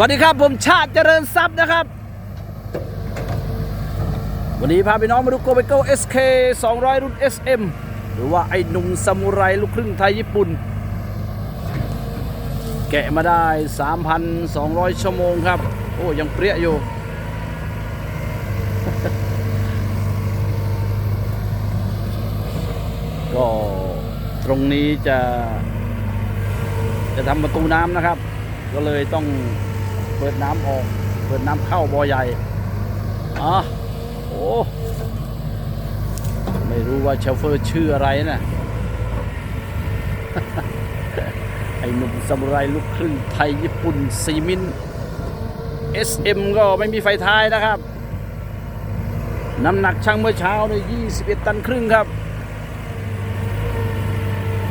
วัสดีครับผมชาติเจริญทรัพย์นะครับ วันนี้พาพี่น้องมาดูโกเบโก้ SK 200รุ่น SM หรือว่าไอ้หนุ่มซามูไรลูกครึ่งไทยญี่ปุ่น แกะมาได้ 3,200 ชั่วโมงครับ โอ้ ยังเปรี้ยอยู่ ก็ตรงนี้จะจะทำประตูน้ำนะครับก็เลยต้อง เปิดน้ำออก เปิดน้ำเข้าบ่อใหญ่อ๋อโอ้ไม่รู้ว่าเชฟเฟอร์ชื่ออะไรนะไอ้หนุ่มซามูไรลูกครึ่งไทยญี่ปุ่นซีมิน SM ก็ไม่มีไฟท้ายนะครับ น้ำหนักช่างเมื่อเช้าเนี่ย21 ตันครึ่งครับ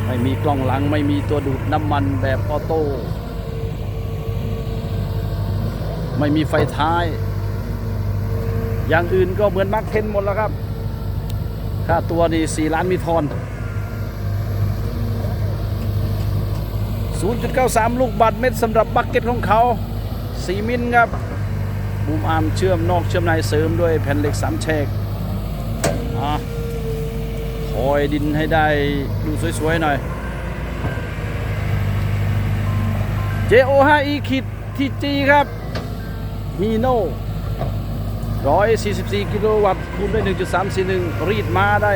ไม่มีกล้องหลังไม่มีตัวดูดน้ำมันแบบออโต้ ไม่มีไฟท้าย อย่างอื่นก็เหมือนมาร์คเทนหมดแล้วครับ ค่าตัวนี่4ล้านมีทอน 0.93 ลูกบาทเม็ดสำหรับบักเก็ตของเขา 4 มิลครับบูมอาร์มเชื่อมนอกเชื่อมในเสริมด้วยแผ่นเหล็กสามแฉกอะคอยดินให้ได้ดูสวยๆหน่อย JO5E ขีดทีจีครับ ฮีโน่144 กิโลวัตต์คูณด้วย 1.341 รีดมาได้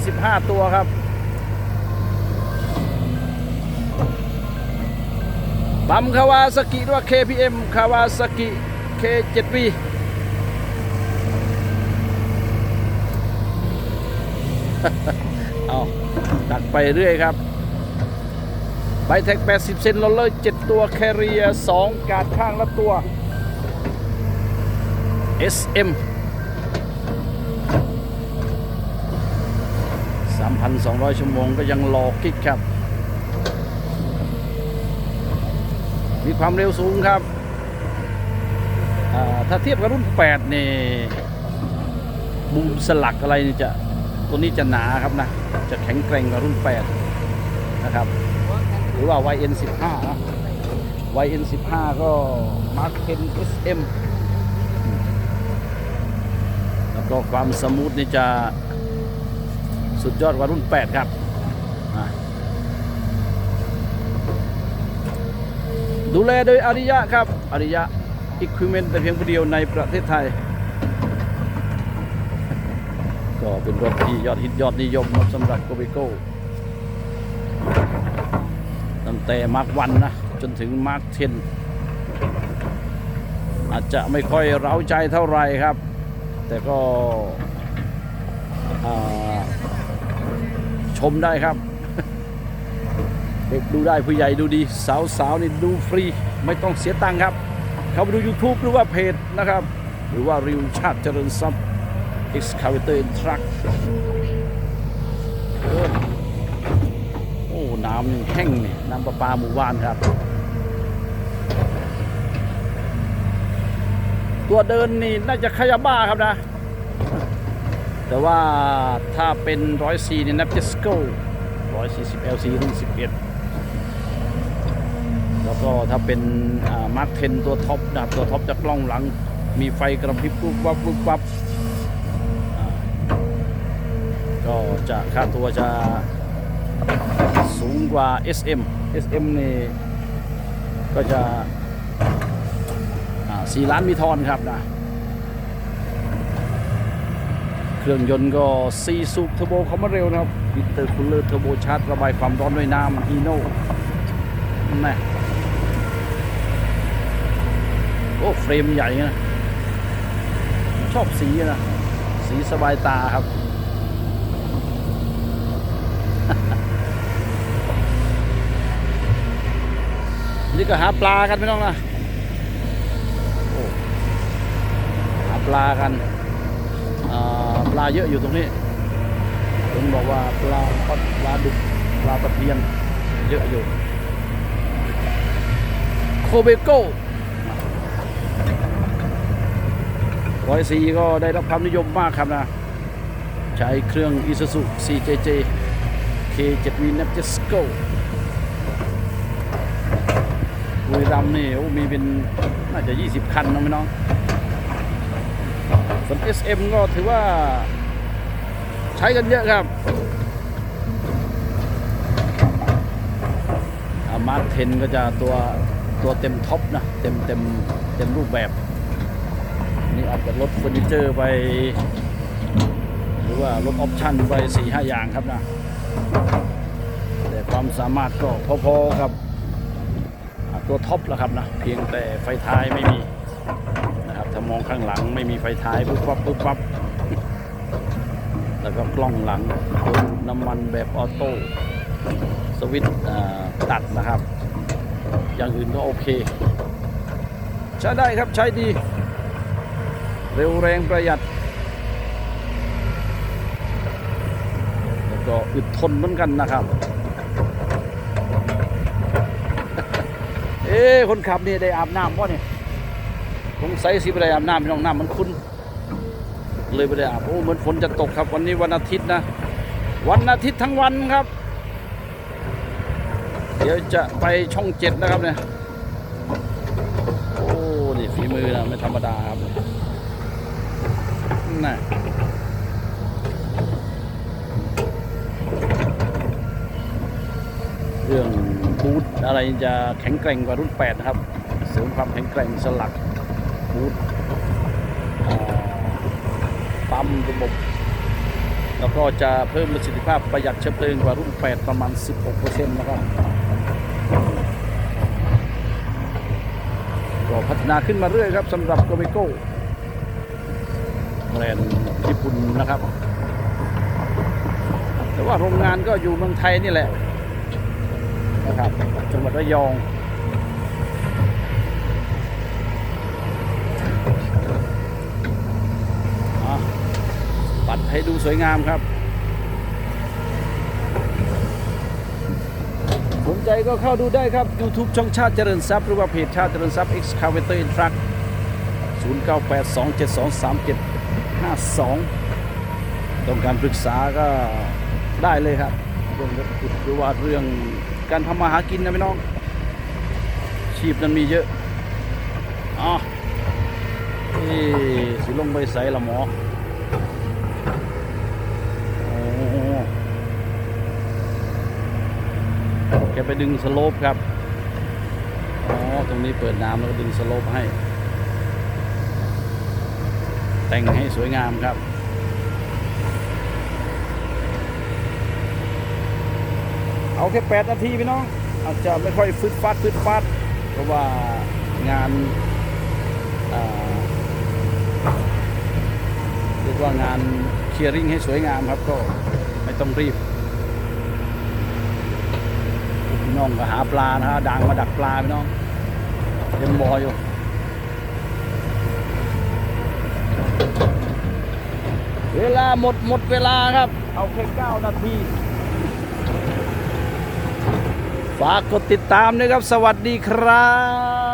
155 ตัวครับ ปั๊มคาวาสกิหรือว่า KPM คาวาสกิ K7B เอาดักไปเรื่อยครับไบแท็ก 80 เซนโรลเลอร์ 7 ตัว แคเรีย 2 กาดข้างละตัว SM 3,200 ชั่วโมงก็ยังรอกกิ๊กครับ มีความเร็วสูงครับ ถ้าเทียบกับรุ่น 8 นี่บูมสลักอะไรนี่จะตัวนี้จะหนาครับนะ จะแข็งแกร่งกว่ารุ่น 8 นะครับ หรือว่า YN15 นะ YN15 ก็ Mark 10 SM แล้ว ก็ความสมูทนี่จะสุดยอดกว่ารุ่น 8 ครับ ดูแลโดยอาริยะครับอาริยะอิควิเมนต์แต่เพียงผู้เดียวในประเทศไทย ก็เป็นรถที่ยอดฮิตยอดนิยมสำหรับโกเบโก้ตั้งแต่มาร์กวันนะ จนถึงมาร์กเทนอาจจะไม่ค่อยเร้าใจเท่าไหร่ครับ แต่ก็ชมได้ครับ เด็กดูได้ผู้ใหญ่ดูดี สาวๆนี่ดูฟรีไม่ต้องเสียตังค์ครับ เข้าไปดู YouTube หรือว่าเพจนะครับ หรือว่าริวชาติเจริญทรัพย์ Excavator and Truck โอ้ น้ำแห้งนี่น้ำประปาหมู่บ้านครับ ตัวเดินนี่น่าจะขยาบ้าครับนะ แต่ว่าถ้าเป็นร้อยสี่นี่นับเจสโก้ร้อยสี่สิบ LC รุ่นสิบเอ็ดแล้วก็ถ้าเป็นมาร์คเทนตัวท็อปนะตัวท็อปจะกล้องหลัง มีไฟกระพริบปุ๊บวับปุ๊บวับก็จะค่าตัวจะสูงกว่า SM SM นี่ก็จะ อ่ล้านมีทอนครับนะ เครื่องยนต์ก็4สูบเทอร์โบเขามาเร็วนะครับวิเตอร์คูลเลอร์เทอร์โบชาร์จระบายความร้อนด้วยน้ำอีโน่นะโอ้เฟรมใหญ่นะ ชอบสีนะ สีสบายตาครับนี่ก็หาปลากันไม่ต้องนะโอ้หา ปลากันปลาเยอะอยู่ตรงนี้ผมบอกว่าปลาปลาดุกปลาตะเพียนเยอะอยู่โคเบโก้ร้อยสีก็ได้รับความนิยมมากครับนะ ใช้เครื่อง Isuzu CJJ K7V n a p j e s c o บุรีรัมย์นี่โอ้มีเป็นน่าจะ 20 คันนะพี่น้อง ส่วน SM ก็ถือว่าใช้กันเยอะครับมาร์คเทนก็จะตัวตัวเต็มท็อปนะ เต็มเต็มเต็มรูปแบบ นี่อาจจะลดเฟอร์นิเจอร์ไป หรือว่าลดออปชั่นไป4-5หอย่างครับนะ แต่ความสามารถก็พอๆกับตัวท็อปแล้วครับนะ เพียงแต่ไฟท้ายไม่มี ถ้ามองข้างหลังไม่มีไฟท้ายปุ๊บปั๊บปุ๊บปั๊บแล้วก็กล้องหลังตัวดูดน้ำมันแบบออโต้สวิตตัดนะครับ อย่างอื่นก็โอเค ใช้ได้ครับใช้ดี เร็วแรงประหยัด แล้วก็อึดทนเหมือนกันนะครับ เอ๊คนขับนี่ได้อาบน้ำป่ะเนี่ย งสัยสิไปได้อาบน้ำพี่น้องน้ำมันคุ้นเลยไม่ได้อาบโอ้เหมือนฝนจะตกครับ วันนี้วันอาทิตย์นะ วันอาทิตย์ทั้งวันครับ เดี๋ยวจะไปช่องเจ็ดนะครับเนี่ยโอ้นี่ฝีมือนะไม่ธรรมดาครับน่ะเรื่องบูทอะไรจะแข็งแกร่งกว่ารุ่น8นะครับเสริมความแข็งแกร่งสลัก บูทอ่าปั๊มระบบ แล้วก็จะเพิ่มประสิทธิภาพประหยัดเชื้อเพลิงกว่ารุ่น 8 ประมาณ 16%นะครับก็พัฒนาขึ้นมาเรื่อยครับสำหรับโกเมโก้แบรนด์ญี่ปุ่นนะครับ แต่ว่าโรงงานก็อยู่เมืองไทยนี่แหละนะครับจังหวัดระยองอะปัด ให้ดูสวยงามครับ สนใจก็เข้าดูได้ครับ YouTube ช่องชาติเจริญทรัพย์หรือว่าเพจชาติเจริญทรัพย์ Excavator in Truck 0982723752 ต้องการปรึกษาก็ได้เลยครับ เรื่องรถขุดหรือว่าเรื่องการทำมาหากินนะพี่น้อง ชีพนั้นมีเยอะอ๋อนี่สิลงไปใสละหมอโอ้แกไปดึงสโลปครับ อ๋อ ตรงนี้เปิดน้ำแล้วก็ดึงสโลปให้ แต่งให้สวยงามครับเอาแค่ 8 นาทีพี่น้อง อาจจะไม่ค่อยฟึดฟัดฟึดฟัด เพราะว่างานเรียกว่างานเคลียร์ริงให้สวยงามครับก็ไม่ต้องรีบ พี่น้องก็หาปลานะฮะดังมาดักปลาพี่น้องยังบออยู่เวลาหมดหมดเวลาครับ เอาแค่เก้านาที ฝากกดติดตามนะครับ สวัสดีครับ